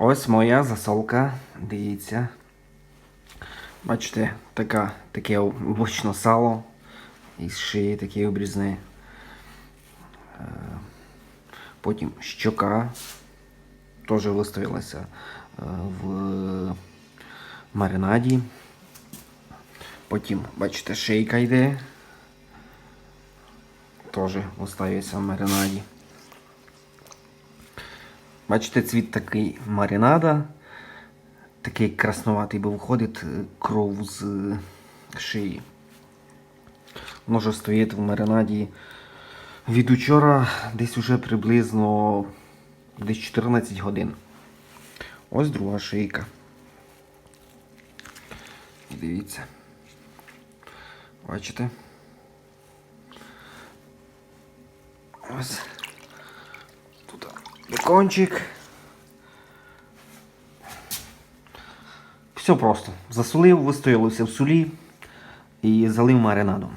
Ось моя засолка. Дивіться. Бачите, така, таке обично сало. Із шиї таке обрізне. Потім щока теж виставилася е, в маринаді. Потім, бачите, шийка йде. Теж виставиться в маринаді. Бачите, цвіт такий маринада. Такий краснуватий, бо виходить е, кров з е, шиї. Може стоїть в маринаді від учора десь уже приблизно десь 14 годин. Ось друга шийка. Дивіться. Бачите? Ось. Бекончик. Все просто. Засолив, вистоялося в сулі і залив маринадом.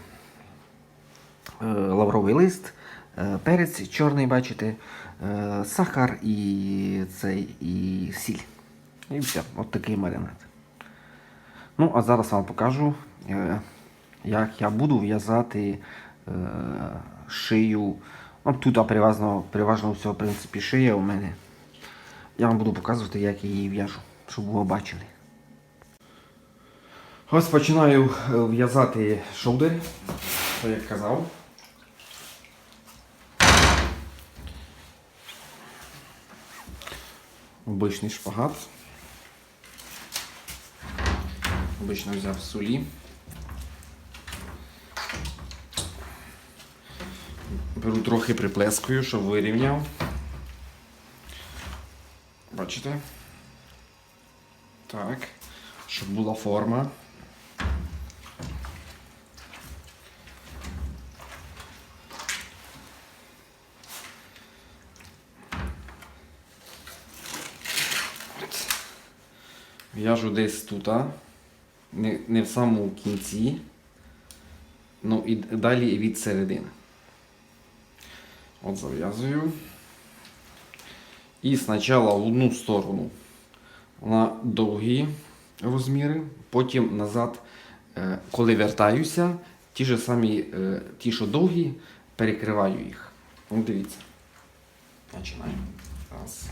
Е, Лавровий лист, е, перець чорний, бачите, е, сахар і цей і сіль. І все, от такий маринад. Ну, а зараз вам покажу, як я буду в'язати шию. Ну, тут переважно, переважно все, в принципі, шия у мене. Я вам буду показувати, як я її в'яжу, щоб ви бачили. Ось починаю е, в'язати шовдер, що я казав. Обичний шпагат. Обично взяв сулі. Беру трохи приплескую, щоб вирівняв. Бачите? Так. Щоб була форма. В'яжу десь тут, не, не в самому кінці, ну і далі від середини. От зав'язую. І спочатку в одну сторону на довгі розміри, потім назад, е, коли вертаюся, ті ж самі, е, ті, що довгі, перекриваю їх. Ну, дивіться. Починаємо. Раз.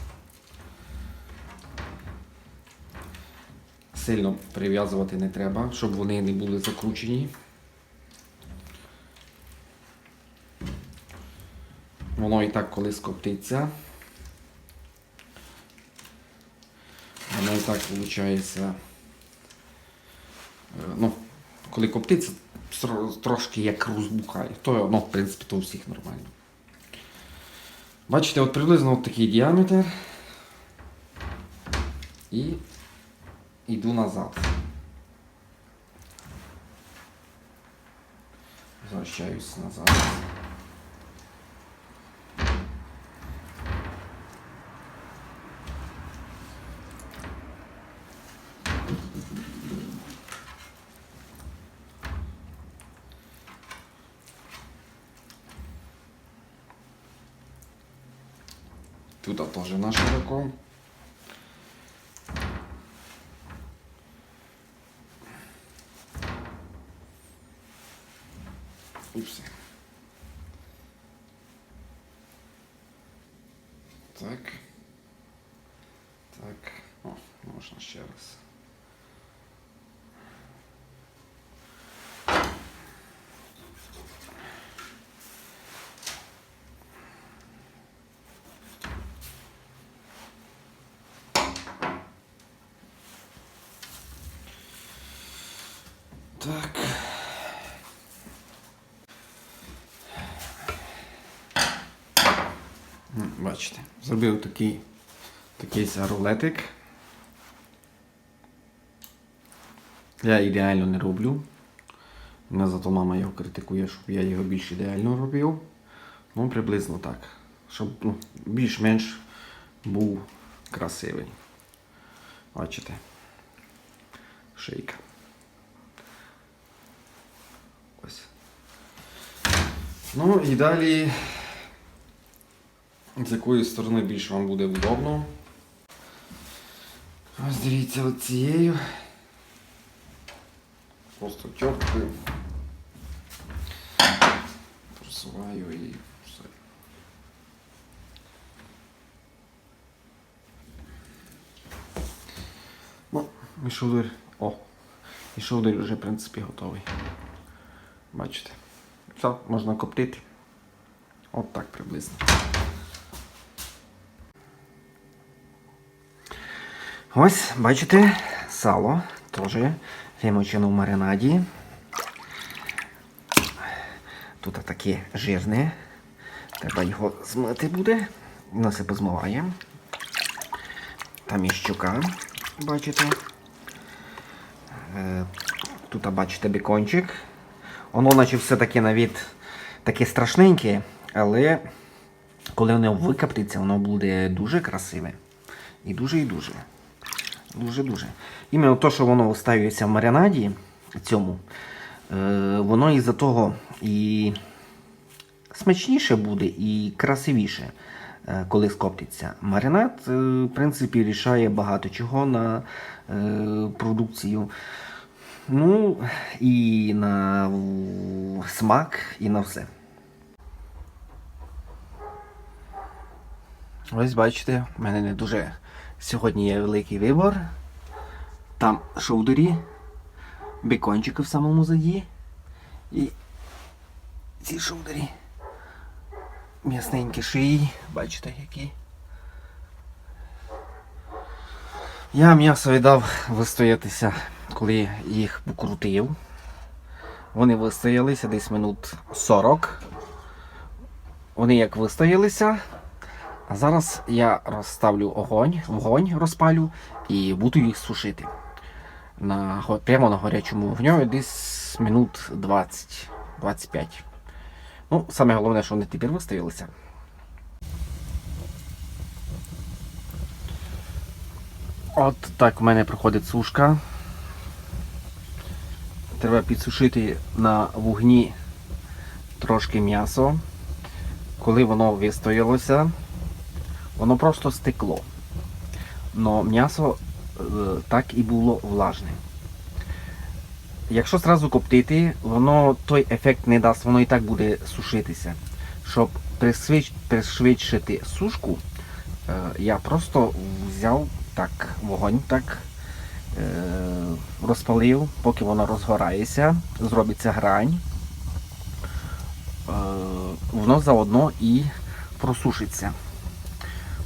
Сильно прив'язувати не треба, щоб вони не були закручені. Воно і так колись коптиться. Воно і так виходить. Ну, коли коптиться, трошки як розбухає. То, ну, в принципі, то у всіх нормально. Бачите, от приблизно от такий діаметр. І йду назад. Возвращаюсь назад. Тут тоже на широко. І все. Так. Так. О, можна ще раз. Так. Бачите, зробив такий, такий ся. Я ідеально не роблю. Мене зато мама його критикує, щоб я його більш ідеально робив. Ну, приблизно так. Щоб ну, більш-менш був красивий. Бачите. Шийка. Ось. Ну і далі з якої сторони більше вам буде удобно. Ось дивіться оцією. Просто тьорткою. Просуваю і все. Ну, мішовир. О! Мішовир вже, в принципі, готовий. Бачите? Все, можна коптити. От так приблизно. Ось, бачите, сало теж вимочено в маринаді. Тут таке жирне. Треба його змити буде. Ми все позмиваємо. Там і щука, бачите. Е, Тут бачите бекончик. Воно наче все таке на від таке страшненьке, але коли воно викоптиться, воно буде дуже красиве. І дуже і дуже. Дуже-дуже. Іменно те, що воно остаюється в маринаді цьому, е, воно із-за того і смачніше буде, і красивіше, е, коли скоптиться. Маринад, е, в принципі, рішає багато чого на продукцію. Ну, і на смак, і на все. Ось бачите, в мене не дуже сьогодні є великий вибор. Там шоудері, бекончики в самому заді. І ці шоудері. М'ясненькі шиї, бачите які. Я м'ясо віддав вистоятися, коли їх покрутив. Вони вистоялися десь минут 40. Вони як вистоялися, а зараз я розставлю огонь, вогонь розпалю і буду їх сушити. На, прямо на гарячому вогню десь минут 20-25. Ну, саме головне, що вони тепер виставилися. От так в мене проходить сушка. Треба підсушити на вогні трошки м'ясо. Коли воно вистоялося, воно просто стекло. Но м'ясо е, так і було влажне. Якщо зразу коптити, воно той ефект не дасть, воно і так буде сушитися. Щоб пришвидшити сушку, е, я просто взяв так вогонь так, е, розпалив, поки воно розгорається, зробиться грань. Воно заодно і просушиться.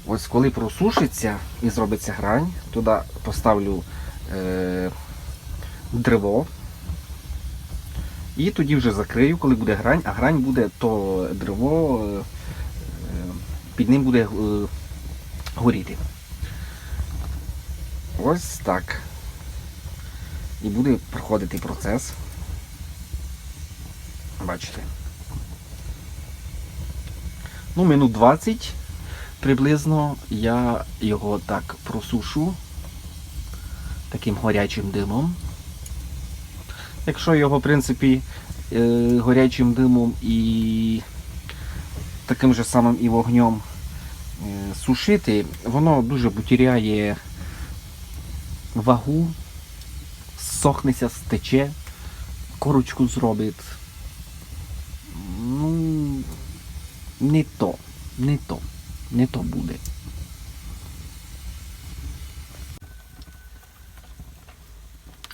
Ось коли просушиться і зробиться грань, туди поставлю е, древо. І тоді вже закрию, коли буде грань, а грань буде то древо, е, під ним буде е, горіти. Ось так. І буде проходити процес. Бачите. Ну, минут 20 приблизно я його так просушу таким горячим димом. Якщо його, в принципі, е, горячим димом і таким же самим і вогнем е, сушити, воно дуже потеряє вагу, сохнеться, стече, корочку зробить. Ну, не то, не то, не то буде.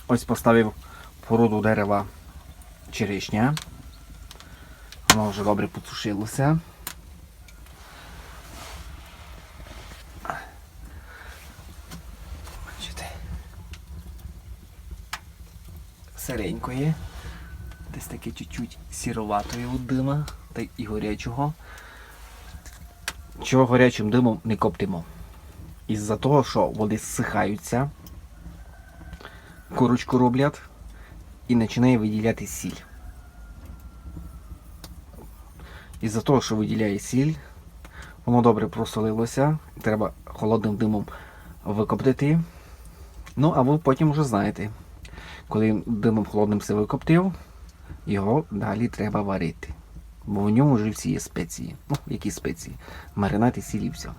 Ось поставив породу дерева черешня. Воно вже добре посушилося. Бачите. Сиренької. Десь таке чуть-чуть сіроватої дима та і горячого. Чого горячим димом не коптимо? Із-за того, що вони зсихаються, корочку роблять і починає виділяти сіль. Із-за того, що виділяє сіль, воно добре просолилося, треба холодним димом викоптити. Ну, а ви потім вже знаєте, коли димом холодним все викоптив, його далі треба варити. Бо в ньому вже всі є спеції. Ну, які спеції? Маринад і сіль все.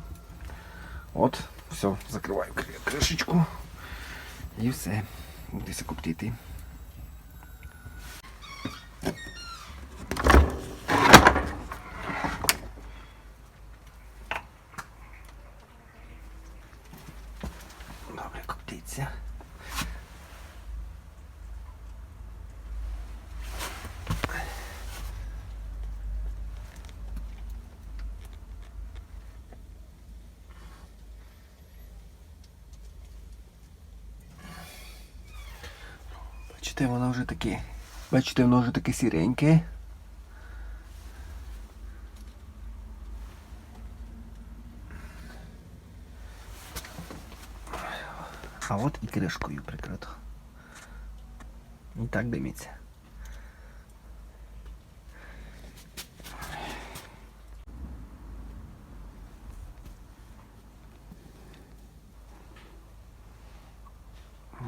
От, все, закриваю кришечку. І все. Будеться коптити. Бачите, воно вже таке. Бачите, воно вже таке сіреньке. А от і кришкою прикрито. І так димиться.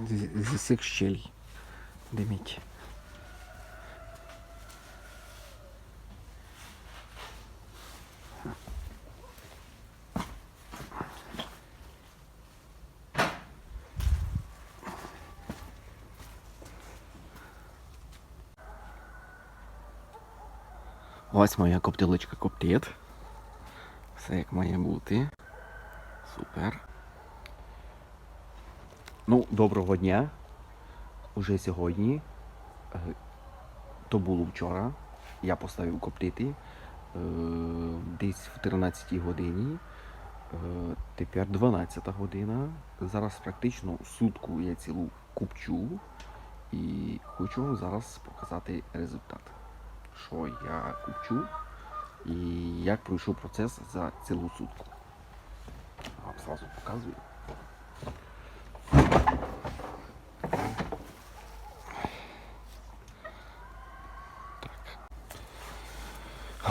З- З усіх Щелей. Ось моя коптилочка коптить. Все як має бути. Супер. Ну, доброго дня. Уже сьогодні. е, То було вчора. Я поставив коптити. е, Десь в 13 годині. Е, Тепер 12 година. Зараз практично сутку я цілу купчу. І хочу вам зараз показати результат. Що я купчу і як пройшов процес за цілу сутку. Вам зразу показую.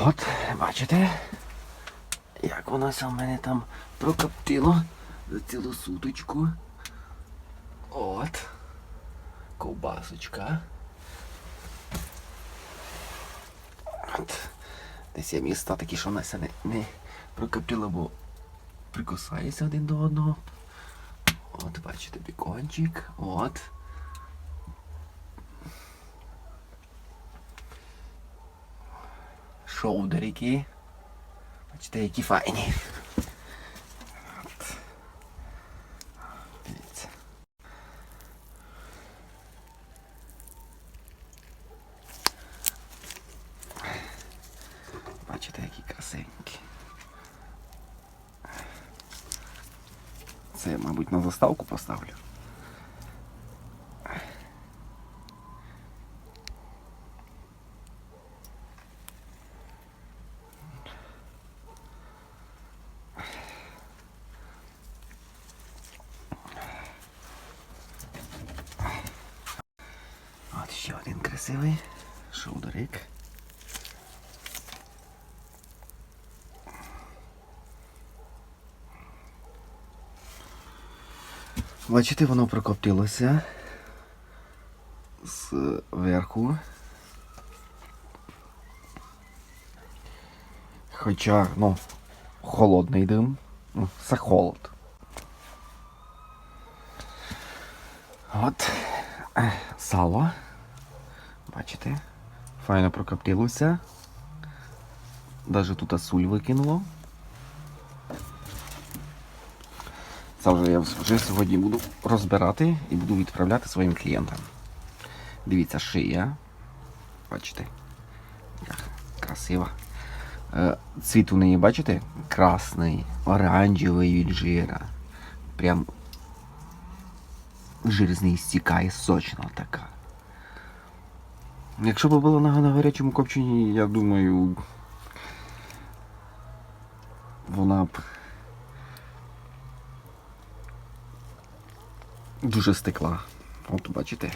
От, бачите, як воно в мене там прокоптило за цілу суточку. От. Ковбасочка. От. Десь є міста такі, що вона не, не прокоптило, бо прикусається один до одного. От, бачите, бікончик. От. Шоудерики. Бачите, які файні. Бачите, які красивенькі. Це, мабуть, на заставку поставлю. От ще один красивий шоудерик. Бачите, воно прокоптилося зверху. Хоча, ну, холодний дим. Ну, це холод. От сало. Бачите? Файно прокоптилося. Даже тут суль викинуло. Це вже я вже сьогодні буду розбирати і буду відправляти своїм клієнтам. Дивіться, шия. Бачите? Як красива. Е, Цвіт у неї, бачите? Красний, оранжевий від жира. Прям жир стікає сочна така. Якщо б було на, на гарячому копченні, я думаю, вона б дуже стекла. От бачите.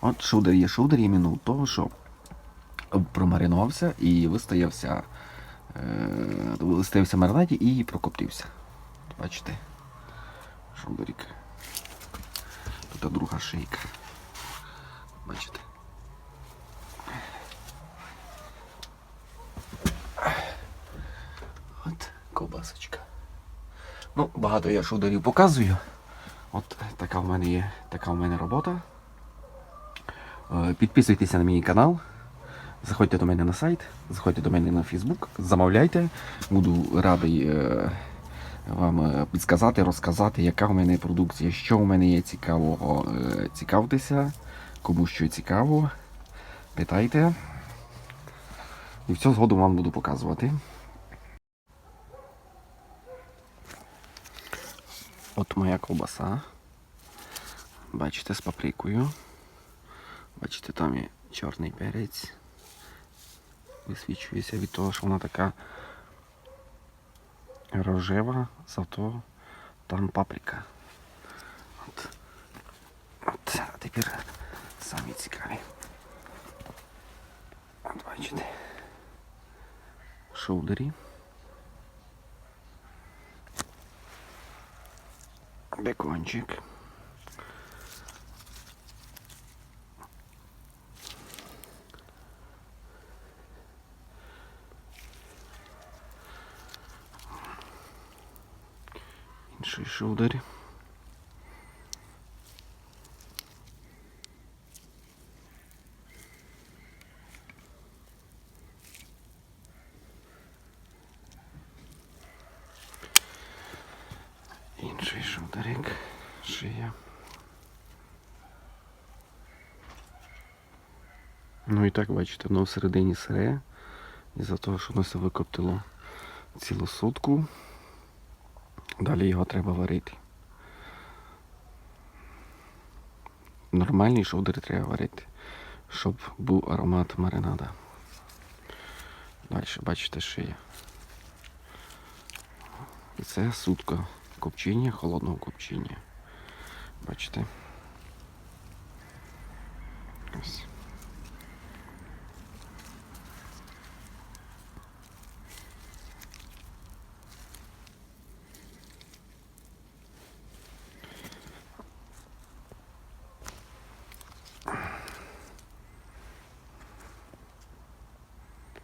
От шудер є шудер іменно у того, що промаринувався і вистоявся, е, вистоявся маринаді і прокоптився. Бачите? Шудерик. Тут друга шийка. Бачите? От ковбасочка. Ну, багато я шударів показую. От така в мене є така в мене робота. Е, Підписуйтеся на мій канал. Заходьте до мене на сайт, заходьте до мене на Фейсбук, замовляйте. Буду радий е, підсказати, розказати, яка в мене продукція, що в мене є цікавого. Е, Цікавтеся, кому що цікаво. Питайте. І все згодом вам буду показувати. От моя ковбаса. Бачите, з паприкою. Бачите, там є чорний перець. Висвічується від того, що вона така рожева, зато там паприка. От. От. А тепер самі цікаві. От бачите. Шоудері. Бекончик. Шоудер. Інший шударик. Шия. Ну і так, бачите, воно всередині сире. Із-за того, що воно все викоптило цілу сутку. Далі його треба варити. Нормальний шоудер треба варити, щоб був аромат маринада. Далі бачите шия. І це сутка копчення, холодного копчення. Бачите? Ось.